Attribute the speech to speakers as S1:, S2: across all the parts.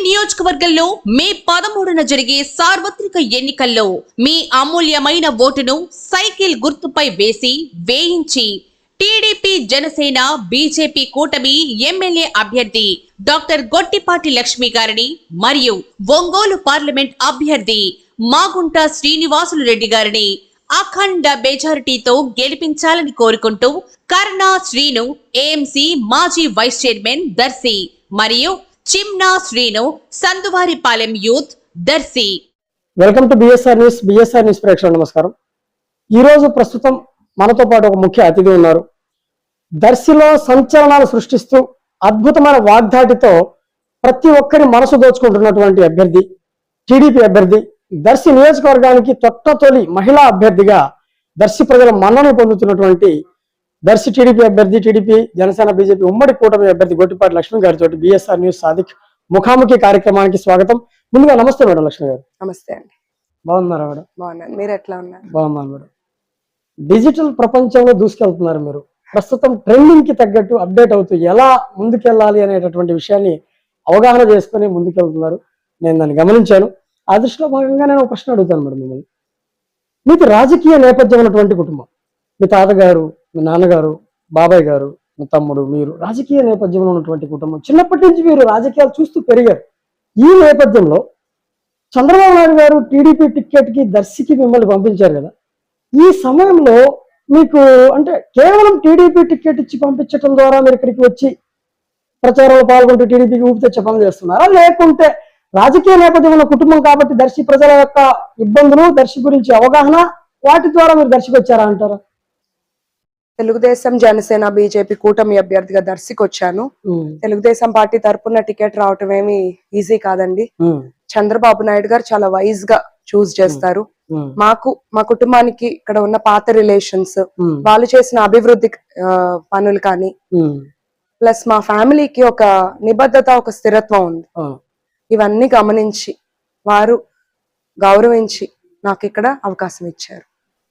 S1: నియోజకవర్గంలో మే పదమూడున జరిగే సార్వత్రిక ఎన్నికల్లో మీ అమూల్యమైన ఓటును సైకిల్ గుర్తుపై వేసి వేయించి టీడీపీ జనసేన బీజేపీ కూటమి ఎమ్మెల్యే అభ్యర్థి డాక్టర్ గొట్టిపాటి లక్ష్మి గారిని మరియు ఒంగోలు పార్లమెంట్ అభ్యర్థి మాగుంట శ్రీనివాసులు రెడ్డి గారిని అఖండ మెజారిటీతో గెలిపించాలని కోరుకుంటూ కర్ణా శ్రీను ఏఎంసీ మాజీ వైస్ చైర్మన్ దర్శి మరియు Chimna Srinu Sanduvaripalem youth Darsi.
S2: Welcome to BSR news BSR news ప్రేక్షకులు నమస్కారం. ఈరోజు ప్రస్తుతం మనతో పాటు ఒక ముఖ్య అతిథి ఉన్నారు. దర్శిలో సంచలనాలు సృష్టిస్తూ అద్భుతమైన వాగ్దాటితో ప్రతి ఒక్కరి మనసు దోచుకుంటున్నటువంటి అభ్యర్థి టీడీపీ అభ్యర్థి దర్శి నియోజకవర్గానికి తొట్టతొలి మహిళా అభ్యర్థిగా దర్శి ప్రజల మన్నను పొందుతున్నటువంటి దర్శి టీడీపీ అభ్యర్థి టీడీపీ జనసేన బీజేపీ ఉమ్మడి కూటమి అభ్యర్థి గొట్టిపాటి లక్ష్మి గారితో బిఎస్ఆర్ న్యూస్ సాదిక్ ముఖాముఖి కార్యక్రమానికి స్వాగతం. ముందుగా నమస్తే మేడం లక్ష్మి గారు.
S3: నమస్తే అండి.
S2: బాగున్నారా మేడం?
S3: బాగున్నాను. మీరు ఎట్లా ఉన్నారు?
S2: బాగున్నాను మేడం. డిజిటల్ ప్రపంచంలో దూసుకెళ్తున్నారు మీరు. ప్రస్తుతం ట్రెండింగ్కి తగ్గట్టు అప్డేట్ అవుతూ ఎలా ముందుకెళ్ళాలి అనేటటువంటి విషయాన్ని అవగాహన చేసుకొని ముందుకెళ్తున్నారు. నేను దాన్ని గమనించాను. ఆ దృష్టిలో భాగంగా నేను ఒక ప్రశ్న అడుగుతాను మేడం మిమ్మల్ని. మీకు రాజకీయ నేపథ్యం ఉన్నటువంటి కుటుంబం. మీ తాతగారు మీ నాన్నగారు బాబాయ్ గారు మీ తమ్ముడు మీరు రాజకీయ నేపథ్యంలో ఉన్నటువంటి కుటుంబం చిన్నప్పటి నుంచి మీరు రాజకీయాలు చూస్తూ పెరిగారు. ఈ నేపథ్యంలో చంద్రబాబు నాయుడు గారు టీడీపీ టిక్కెట్కి దర్శికి మిమ్మల్ని పంపించారు కదా. ఈ సమయంలో మీకు అంటే కేవలం టీడీపీ టికెట్ ఇచ్చి పంపించడం ద్వారా మీరు ఇక్కడికి వచ్చి ప్రచారంలో పాల్గొంటూ టీడీపీకి ఊపి తెచ్చే పనులు చేస్తున్నారా? లేకుంటే రాజకీయ నేపథ్యం ఉన్న కుటుంబం కాబట్టి దర్శి ప్రజల యొక్క ఇబ్బందులు దర్శి గురించి అవగాహన వాటి ద్వారా మీరు దర్శికి వచ్చారా అంటారా?
S3: తెలుగుదేశం జనసేన బీజేపీ కూటమి అభ్యర్థిగా దర్శికి వచ్చాను
S2: ఉమ్,
S3: తెలుగుదేశం పార్టీ తరపున టికెట్ రావటం ఏమి ఈజీ కాదండి. చంద్రబాబు నాయుడు గారు చాలా వైజ్గా చూస్ చేస్తారు. మాకు మా కుటుంబానికి ఇక్కడ ఉన్న పాత రిలేషన్స్ వాళ్ళు చేసిన అభివృద్ధి పనులు కానీ ప్లస్ మా ఫ్యామిలీకి ఒక నిబద్ధత ఒక స్థిరత్వం ఉంది. ఇవన్నీ గమనించి వారు గౌరవించి నాకు ఇక్కడ అవకాశం ఇచ్చారు.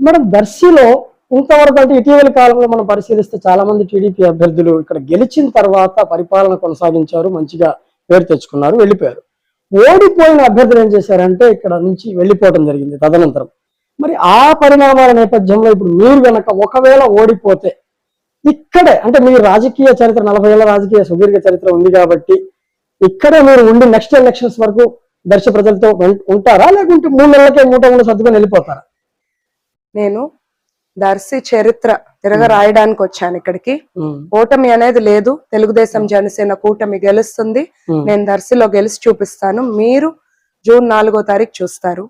S2: మేడం దర్శిలో ఇంతవరకు అంటే ఇటీవల కాలంలో మనం పరిశీలిస్తే చాలా మంది టీడీపీ అభ్యర్థులు ఇక్కడ గెలిచిన తర్వాత పరిపాలన కొనసాగించారు మంచిగా పేరు తెచ్చుకున్నారు వెళ్ళిపోయారు. ఓడిపోయిన అభ్యర్థులు ఏం చేశారంటే ఇక్కడ నుంచి వెళ్ళిపోవడం జరిగింది తదనంతరం. మరి ఆ పరిణామాల నేపథ్యంలో ఇప్పుడు మీరు గనక ఒకవేళ ఓడిపోతే ఇక్కడే అంటే మీ రాజకీయ చరిత్ర నలభై ఏళ్ళ రాజకీయ సుదీర్ఘ చరిత్ర ఉంది కాబట్టి ఇక్కడే మీరు ఉండి నెక్స్ట్ ఎలక్షన్స్ వరకు దర్శ ప్రజలతో ఉంటారా? లేకుంటే మూడు నెలలకే మూట మూడు సర్దుకొని వెళ్ళిపోతారా?
S3: నేను దర్శి చరిత్ర తిరగ రాయడానికి వచ్చాను ఇక్కడికి ఓటమి అనేది లేదు. తెలుగుదేశం జనసేన కూటమి గెలుస్తుంది. నేను దర్శిలో గెలిచి చూపిస్తాను. మీరు జూన్ నాలుగో తారీఖు చూస్తారు.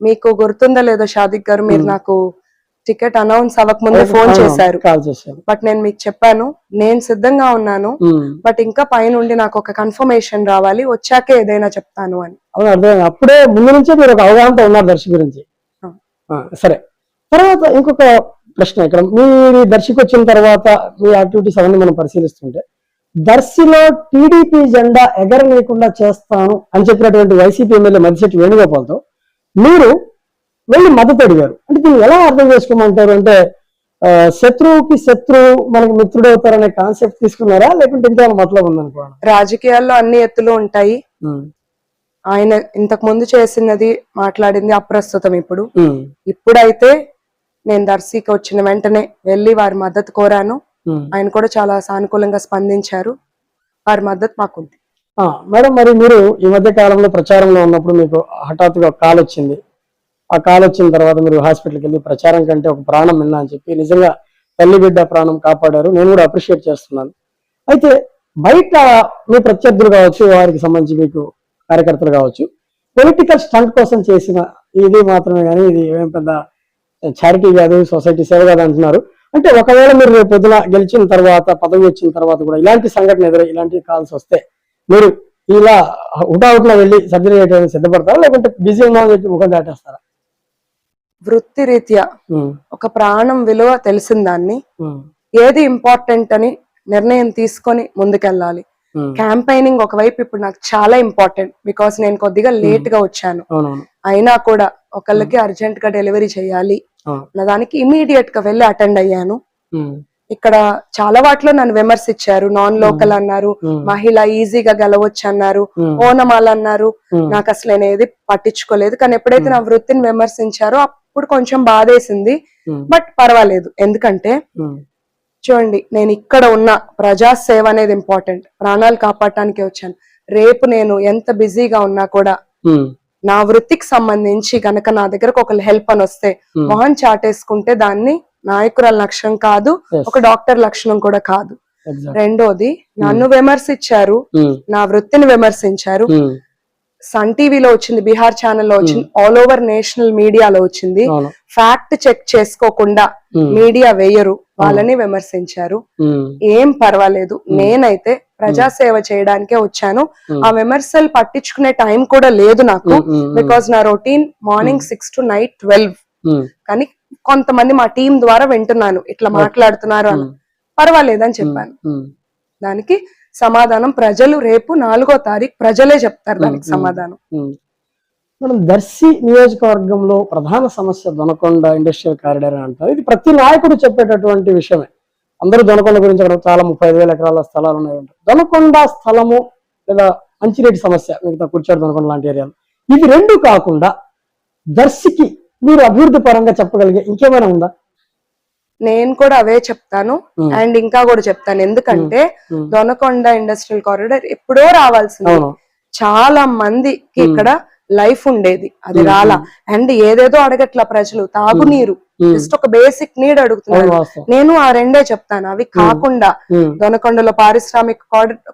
S3: మీకు గుర్తుందో లేదో షాదిక్ గారు? మీరు నాకు టికెట్ అనౌన్స్ అవ్వక ముందే ఫోన్ చేశారు. బట్ నేను మీకు చెప్పాను. నేను సిద్ధంగా ఉన్నాను. బట్ ఇంకా పైనుండి నాకు ఒక కన్ఫర్మేషన్ రావాలి. వచ్చాకే ఏదైనా చెప్తాను అని.
S2: అవును అప్పుడే ముందు నుంచే మీరు ఒక అవగాహనతో ఉన్నారు దర్శి గురించి. సరే. తర్వాత ఇంకొక ప్రశ్న ఇక్కడ. మీరు దర్శికి వచ్చిన తర్వాత మీ యాక్టివిటీస్ అవన్నీ మనం పరిశీలిస్తుంటే దర్శిలో టీడీపీ జెండా ఎగరనీయకుండా చేస్తాను అని చెప్పినటువంటి వైసీపీ ఎమ్మెల్యే మదిశెట్టి వేణుగోపాల్తో మీరు వెళ్ళి మద్దతు అడిగారు. అంటే దీన్ని ఎలా అర్థం చేసుకోమంటారు? అంటే శత్రువుకి శత్రువు మనకి అవుతారనే కాన్సెప్ట్ తీసుకున్నారా? లేకుంటే ఇంకేమైనా మతలబు ఉందనుకోండి
S3: రాజకీయాల్లో అన్ని ఎత్తులు ఉంటాయి. ఆయన ఇంతకు ముందు చేసినది మాట్లాడింది అప్రస్తుతం ఇప్పుడు. ఇప్పుడైతే నేను దర్శికి వచ్చిన వెంటనే వెళ్ళి వారి మద్దతు కోరాను. ఆయన కూడా చాలా సానుకూలంగా స్పందించారు. వారి మద్దతు మాకుంది.
S2: మేడం మరి మీరు ఈ మధ్య కాలంలో ప్రచారంలో ఉన్నప్పుడు మీకు హఠాత్తుగా కాల్ వచ్చింది. ఆ కాల్ వచ్చిన తర్వాత మీరు హాస్పిటల్కి వెళ్ళి ప్రచారం కంటే ఒక ప్రాణం విన్నా అని చెప్పి నిజంగా తల్లి బిడ్డ ప్రాణం కాపాడారు. నేను కూడా అప్రిషియేట్ చేస్తున్నాను. అయితే బయట మీ ప్రత్యర్థులు కావచ్చు వారికి సంబంధించి మీకు కార్యకర్తలు కావచ్చు పొలిటికల్ స్టంట్ కోసం చేసిన ఇది మాత్రమే కానీ ఇది ఏం పెద్ద చారిటీ కాదు సొసైటీ సేవ కాదు అంటున్నారు. అంటే ఒకవేళ మీరు రేపు పొద్దున గెలిచిన తర్వాత పదవి వచ్చిన తర్వాత కూడా ఇలాంటి సంఘటన ఎదురై ఇలాంటి కాల్స్ వస్తే మీరు ఇలా హుటాహుటిన వెళ్ళి సర్జరీ చేయడానికి సిద్ధపడతారా? లేకుంటే బిజీ ఉన్నామని చెప్పి ముఖం దాటేస్తారా?
S3: వృత్తి రీత్యా ఒక ప్రాణం విలువ తెలిసిన దాన్ని ఏది ఇంపార్టెంట్ అని నిర్ణయం తీసుకొని ముందుకెళ్ళాలి.
S2: ఉమ్.
S3: క్యాంపైనింగ్ ఒకవైపు ఇప్పుడు నాకు చాలా ఇంపార్టెంట్ బికాస్ నేను కొద్దిగా లేట్గా వచ్చాను. అయినా కూడా ఒకళ్ళకి అర్జెంట్గా డెలివరీ చేయాలి. అన్న దానికి ఇమీడియట్గా వెళ్ళి అటెండ్ అయ్యాను. ఇక్కడ చాలా వాటిలో నన్ను విమర్శించారు. నాన్ లోకల్ అన్నారు మహిళ ఈజీగా గెలవచ్చు అన్నారు
S2: ఉమ్,
S3: ఓనమాల అన్నారు.
S2: ఉమ్,
S3: నాకు అసలు నేను ఏది పట్టించుకోలేదు. కానీ ఎప్పుడైతే నా వృత్తిని విమర్శించారో అప్పుడు కొంచెం బాధేసింది. బట్ పర్వాలేదు. ఎందుకంటే చూడండి నేను ఇక్కడ ఉన్న ప్రజా సేవ అనేది ఇంపార్టెంట్. ప్రాణాలు కాపాడటానికి వచ్చాను. రేపు నేను ఎంత బిజీగా ఉన్నా కూడా నా వృత్తికి సంబంధించి గనక నా దగ్గరకు ఒకళ్ళు హెల్ప్ అని వస్తే
S2: ఉమ్,
S3: మొహం చాటేసుకుంటే దాన్ని నాయకురాల లక్షణం కాదు ఒక డాక్టర్ లక్షణం కూడా కాదు. రెండోది నన్ను విమర్శించారు
S2: ఉమ్,
S3: నా వృత్తిని విమర్శించారు. సన్ టీవీలో వచ్చింది బీహార్ ఛానల్లో వచ్చింది ఆల్ ఓవర్ నేషనల్ మీడియాలో వచ్చింది. ఫ్యాక్ట్ చెక్ చేసుకోకుండా మీడియా వేయరు. వాళ్ళని విమర్శించారు. ఏం పర్వాలేదు. నేనైతే ప్రజాసేవ చేయడానికే వచ్చాను. ఆ విమర్శలు పట్టించుకునే టైం కూడా లేదు నాకు బికాస్ నా routine morning six to night twelve. కానీ కొంతమంది మా టీం ద్వారా వింటున్నాను. ఇట్లా మాట్లాడుతున్నారు అని.
S2: ఉమ్,
S3: పర్వాలేదని చెప్పాను. దానికి సమాధానం ప్రజలు రేపు నాలుగో తారీఖు ప్రజలే చెప్తారు దానికి. సమాధానం.
S2: మేడం దర్శి నియోజకవర్గంలో ప్రధాన సమస్య దొనకొండ ఇండస్ట్రియల్ కారిడార్ అని అంటారు. ఇది ప్రతి నాయకుడు చెప్పేటటువంటి విషయమే. అందరూ దొనకొండ గురించి అక్కడ చాలా ముప్పై వేల ఎకరాల స్థలాలు ఉన్నాయి. దొనకొండ స్థలము లేదా మంచినీటి సమస్య మిగతా కూర్చోడు దొనకొండ లాంటి ఏరియాలు. ఇవి రెండు కాకుండా దర్శికి మీరు అభివృద్ధి పరంగా చెప్పగలిగే ఇంకేమైనా ఉందా?
S3: నేను కూడా అవే చెప్తాను. అండ్ ఇంకా కూడా చెప్తాను. ఎందుకంటే. దొనకొండ ఇండస్ట్రియల్ కారిడార్ ఎప్పుడో రావాల్సింది. చాలా మందికి. ఇక్కడ లైఫ్ ఉండేది. అది రాలా. అండ్ ఏదేదో అడగట్ల ప్రజలు. తాగునీరు. జస్ట్ ఒక బేసిక్ నీడ్ అడుగుతున్నారు. నేను ఆ రెండే చెప్తాను. అవి కాకుండా దొనకొండలో పారిశ్రామిక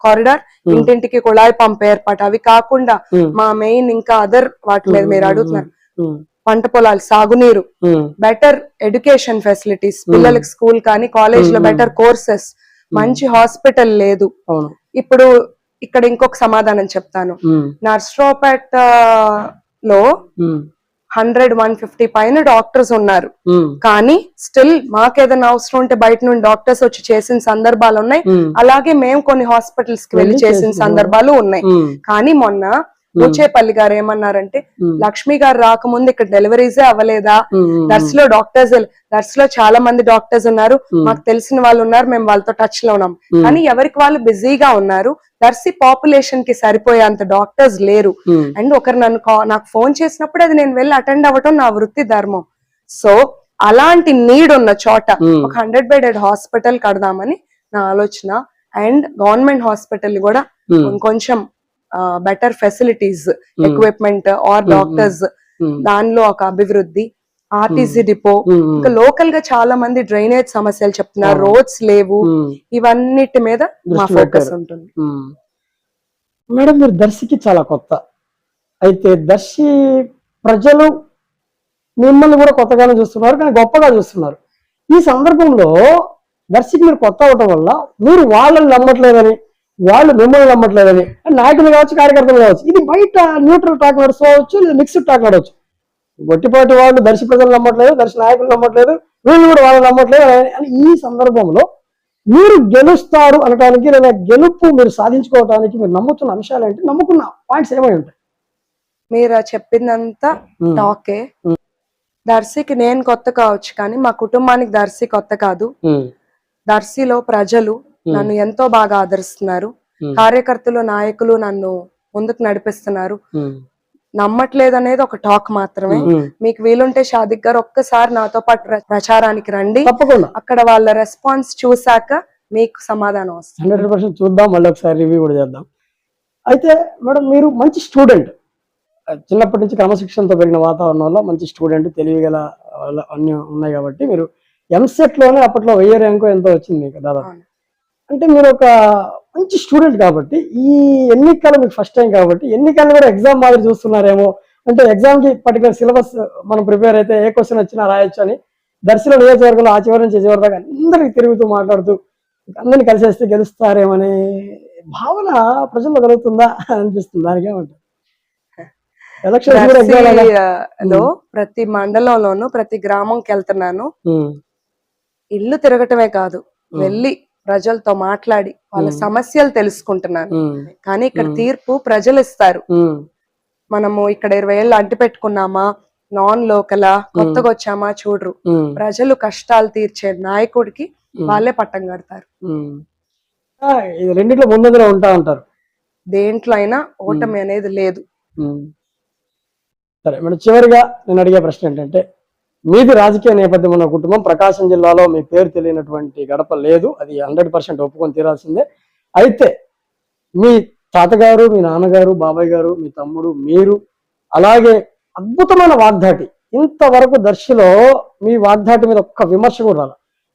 S3: కారిడార్ ఇంటింటికి కుళాయి పంప్ ఏర్పాటు. అవి కాకుండా మా మెయిన్ ఇంకా అదర్ వాటి మీద మీరు అడుగుతున్నారు. పంట పొలాలు సాగునీరు. బెటర్ ఎడ్యుకేషన్ ఫెసిలిటీస్ పిల్లలకి స్కూల్ కానీ
S2: కాలేజ్లో.
S3: బెటర్ కోర్సెస్ మంచి హాస్పిటల్ లేదు. ఇప్పుడు ఇక్కడ ఇంకొక సమాధానం చెప్తాను. నర్సరావుపేట లో హండ్రెడ్ వన్ ఫిఫ్టీ పైన డాక్టర్స్ ఉన్నారు. కానీ స్టిల్ మాకేదైనా అవసరం ఉంటే బయట నుండి డాక్టర్స్ వచ్చి చేసిన సందర్భాలు ఉన్నాయి. అలాగే మేము కొన్ని హాస్పిటల్స్కి వెళ్ళి చేసిన సందర్భాలు ఉన్నాయి. కానీ మొన్న ముచ్చేపల్లి గారు ఏమన్నారంటే లక్ష్మి గారు రాకముందు ఇక్కడ డెలివరీసే అవ్వలేదా?
S2: ఉమ్,
S3: దర్శలో డాక్టర్స్ దర్శలో చాలా మంది డాక్టర్స్ ఉన్నారు. మాకు తెలిసిన వాళ్ళు ఉన్నారు. మేము వాళ్ళతో టచ్లో ఉన్నాం కానీ ఎవరికి వాళ్ళు బిజీగా ఉన్నారు. దర్శి పాపులేషన్కి సరిపోయేంత డాక్టర్స్ లేరు.
S2: ఉమ్,
S3: అండ్ ఒకరు నన్ను నాకు ఫోన్ చేసినప్పుడు అది నేను వెళ్ళి అటెండ్ అవ్వటం నా వృత్తి ధర్మం. సో అలాంటి నీడ్ ఉన్న చోట
S2: ఉమ్,
S3: ఒక హండ్రెడ్ బెడెడ్ హాస్పిటల్ కడదామని నా ఆలోచన. అండ్ గవర్నమెంట్ హాస్పిటల్ కూడా
S2: ఉమ్,
S3: కొంచెం better facilities equipment or doctors దానిలో ఒక అభివృద్ధి. RTC depot. ఇంకా లోకల్గా చాలా మంది డ్రైనేజ్ సమస్యలు చెప్తున్నారు. రోడ్స్ లేవు. ఇవన్నిటి మీద మా ఫోకస్. ఉంటుంది.
S2: మేడం మీరు దర్శికి చాలా కొత్త. అయితే దర్శి ప్రజలు మిమ్మల్ని కూడా కొత్తగానే చూస్తున్నారు కానీ గొప్పగా చూస్తున్నారు. ఈ సందర్భంలో దర్శికి మీరు కొత్త అవటం వల్ల మీరు వాళ్ళని నమ్మట్లేదని వాళ్ళు మిమ్మల్ని నమ్మట్లేదని నాయకులు కావచ్చు కార్యకర్తలు కావచ్చు ఇది బయట న్యూట్రల్ టాక్ నడుచుకోవచ్చు లేదా మిక్స్డ్ టాక్ నడవచ్చు. గొట్టిపాటి వాళ్ళు దర్శి ప్రజలు నమ్మట్లేదు దర్శి నాయకులు నమ్మట్లేదు వీళ్ళు కూడా వాళ్ళు నమ్మట్లేదు అని- ఈ సందర్భంలో మీరు గెలుస్తారు అనడానికి లేదా గెలుపు మీరు సాధించుకోవడానికి మీరు నమ్ముతున్న అంశాలు ఏంటి? నమ్ముకున్న పాయింట్స్ ఏమై ఉంటాయి?
S3: మీరు చెప్పిందంతా టాకే. దర్శికి నేను కొత్త కావచ్చు కానీ మా కుటుంబానికి దర్శి కొత్త కాదు. దర్శిలో ప్రజలు నన్ను ఎంతో బాగా ఆదరిస్తున్నారు. కార్యకర్తలు నాయకులు నన్ను ముందుకు నడిపిస్తున్నారు. నమ్మట్లేదు అనేది ఒక టాక్ మాత్రమే. మీకు వీలుంటే షాదిక్ గారు ఒక్కసారి నాతో పాటు ప్ర- ప్రచారానికి రండి.
S2: తప్పకుండా.
S3: అక్కడ వాళ్ళ రెస్పాన్స్ చూసాక మీకు సమాధానం వస్తుంది.
S2: హండ్రెడ్ పర్సెంట్ చూద్దాం మళ్ళీ ఒకసారి రివ్యూ కూడా చేద్దాం. అయితే మేడం మీరు మంచి స్టూడెంట్. చిన్నప్పటి నుంచి క్రమశిక్షణతో పెరిగిన వాతావరణంలో మంచి స్టూడెంట్ తెలివిగల వాళ్ళ అన్ని ఉన్నాయి కాబట్టి మీరు ఎంసెట్లోనే అప్పట్లో వెయ్యి ర్యాంకు ఎంతో వచ్చింది మీకు దాదాపు. అంటే మీరు ఒక మంచి స్టూడెంట్ కాబట్టి ఈ ఎన్నికలు మీకు ఫస్ట్ టైం కాబట్టి ఎన్నికలు కూడా ఎగ్జామ్ మాదిరి చూస్తున్నారేమో. అంటే ఎగ్జామ్కి పర్టికులర్ సిలబస్ మనం ప్రిపేర్ అయితే ఏ క్వశ్చన్ వచ్చినా రాయొచ్చు అని దర్శనం నియోజకవర్గంలో ఆ చివరి నుంచి చివరి దాకా అందరికి తిరుగుతూ మాట్లాడుతూ అందరిని కలిసేస్తే గెలుస్తారేమనే భావన ప్రజల్లో కలుగుతుందా అనిపిస్తుంది. దానికి ఏమంటారు?
S3: లో ప్రతి మండలంలోనూ ప్రతి గ్రామంకి వెళ్తున్నాను. ఇల్లు తిరగటమే కాదు వెళ్ళి ప్రజలతో మాట్లాడి వాళ్ళ. సమస్యలు తెలుసుకుంటున్నాను. కానీ ఇక్కడ. తీర్పు ప్రజలు ఇస్తారు మనము ఇక్కడ ఇరవై ఏళ్ళు అంటి పెట్టుకున్నామా నాన్ లోకలా? కొత్తగా వచ్చామా చూడరు. ప్రజలు కష్టాలు తీర్చే నాయకుడికి వాళ్ళే పట్టం కడతారు.
S2: రెండిట్లో ముందులో ఉంటా ఉంటారు
S3: దేంట్లో అయినా ఓటమి అనేది లేదు.
S2: సరే మేడం చివరిగా నేను అడిగే ప్రశ్న ఏంటంటే మీది రాజకీయ నేపథ్యం ఉన్న కుటుంబం ప్రకాశం జిల్లాలో మీ పేరు తెలియనటువంటి గడప లేదు. అది హండ్రెడ్ పర్సెంట్ ఒప్పుకొని తీరాల్సిందే. అయితే మీ తాతగారు మీ నాన్నగారు బాబాయ్ గారు మీ తమ్ముడు మీరు అలాగే అద్భుతమైన వాగ్దాటి ఇంతవరకు దర్శిలో మీ వాగ్దాటి మీద ఒక్క విమర్శ కూడా రాల.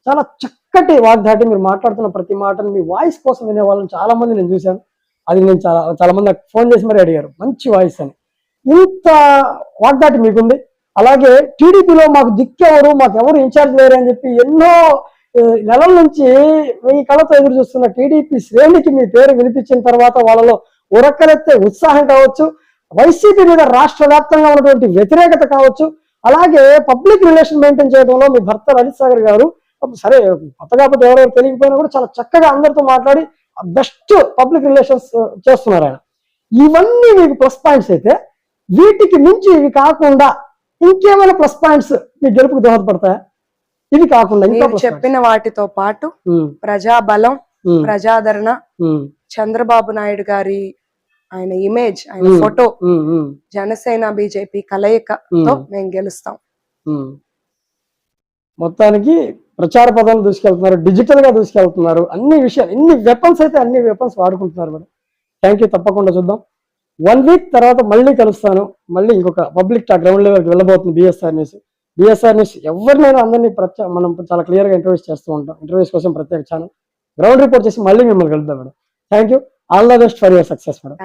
S2: చాలా చక్కటి వాగ్దాటి మీరు మాట్లాడుతున్న ప్రతి మాటను మీ వాయిస్ కోసం వినే వాళ్ళని చాలా మంది నేను చూశాను. అది నేను చాలా చాలా మంది ఫోన్ చేసి మరీ అడిగారు. మంచి వాయిస్ అని. ఇంత వాగ్దాటి మీకుంది. అలాగే టీడీపీలో మాకు దిక్కెవరు మాకు ఎవరు ఇన్ఛార్జ్ లేరు అని చెప్పి ఎన్నో నెలల నుంచి మీ కళతో ఎదురు చూస్తున్న టీడీపీ శ్రేణికి మీ పేరు వినిపించిన తర్వాత వాళ్ళలో ఉరక్కలెత్తే ఉత్సాహం కావచ్చు వైసీపీ మీద రాష్ట్ర వ్యాప్తంగా ఉన్నటువంటి వ్యతిరేకత కావచ్చు అలాగే పబ్లిక్ రిలేషన్ మెయింటైన్ చేయడంలో మీ భర్త లలిత్ సాగర్ గారు సరే కొత్త కాబట్టి ఎవరెవరు తెలియకపోయినా కూడా చాలా చక్కగా అందరితో మాట్లాడి బెస్ట్ పబ్లిక్ రిలేషన్స్ చేస్తున్నారు ఆయన. ఇవన్నీ మీకు ప్లస్ పాయింట్స్ అయితే వీటికి మించి ఇవి కాకుండా ఇంకేమైనా ప్లస్ పాయింట్స్ మీ గెలుపుకు దోహదపడతాయా? ఇవి కాకుండా ఇంకా
S3: చెప్పిన వాటితో పాటు ప్రజాబలం
S2: ఉమ్,
S3: ప్రజాదరణ చంద్రబాబు నాయుడు గారి ఆయన ఇమేజ్ ఆయన. ఫోటో జనసేన బీజేపీ కలయికతో. మేము గెలుస్తాం.
S2: మొత్తానికి ప్రచార పదాలు దూసుకెళ్తున్నారు డిజిటల్గా దూసుకెళ్తున్నారు. అన్ని విషయాలు ఎన్ని వెపన్స్ అయితే అన్ని వెపన్స్ వాడుకుంటున్నారు మేడం. థ్యాంక్ యూ తప్పకుండా చూద్దాం. వన్ వీక్ తర్వాత మళ్ళీ కలుస్తాను. మళ్ళీ ఇంకొక పబ్లిక్ టాక్ గ్రౌండ్ లెవెల్కి వెళ్ళబోతుంది బిఎస్ఆర్ న్యూస్ బిఎస్ఆర్ న్యూస్ ఎవరినైనా అందరినీ ప్రత్య మనం చాలా క్లియర్గా ఇంటర్వ్యూస్ చేస్తూ ఉంటాం. ఇంటర్వ్యూస్ కోసం ప్రత్యేక ఛానల్ గ్రౌండ్ రిపోర్ట్ చేసి మళ్ళీ మిమ్మల్ని కలుద్దాం madam. Thank you all the best for your success madam